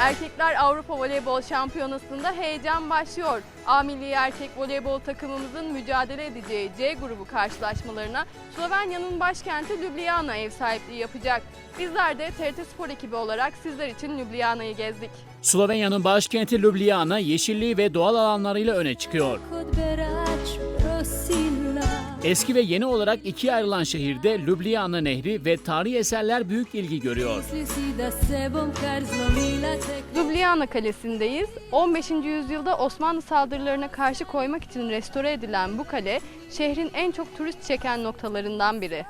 Erkekler Avrupa Voleybol Şampiyonası'nda heyecan başlıyor. A milli erkek voleybol takımımızın mücadele edeceği C grubu karşılaşmalarına Slovenya'nın başkenti Ljubljana ev sahipliği yapacak. Bizler de TRT Spor ekibi olarak sizler için Ljubljana'yı gezdik. Slovenya'nın başkenti Ljubljana yeşilliği ve doğal alanlarıyla öne çıkıyor. Eski ve yeni olarak ikiye ayrılan şehirde Ljubljana Nehri ve tarihi eserler büyük ilgi görüyor. Ljubljana Kalesi'ndeyiz. 15. yüzyılda Osmanlı saldırılarına karşı koymak için restore edilen bu kale şehrin en çok turist çeken noktalarından biri.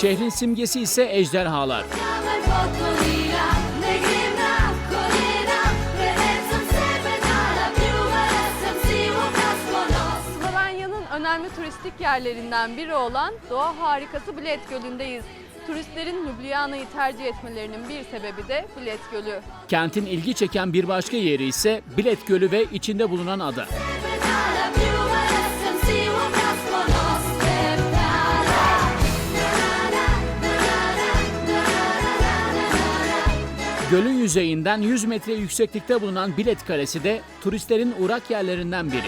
Şehrin simgesi ise ejderhalar. Önemli turistik yerlerinden biri olan doğa harikası Bled Gölü'ndeyiz. Turistlerin Ljubljana'yı tercih etmelerinin bir sebebi de Bled Gölü. Kentin ilgi çeken bir başka yeri ise Bilet Gölü ve içinde bulunan ada. Gölün yüzeyinden 100 metre yükseklikte bulunan Bilet Kalesi de turistlerin uğrak yerlerinden biri.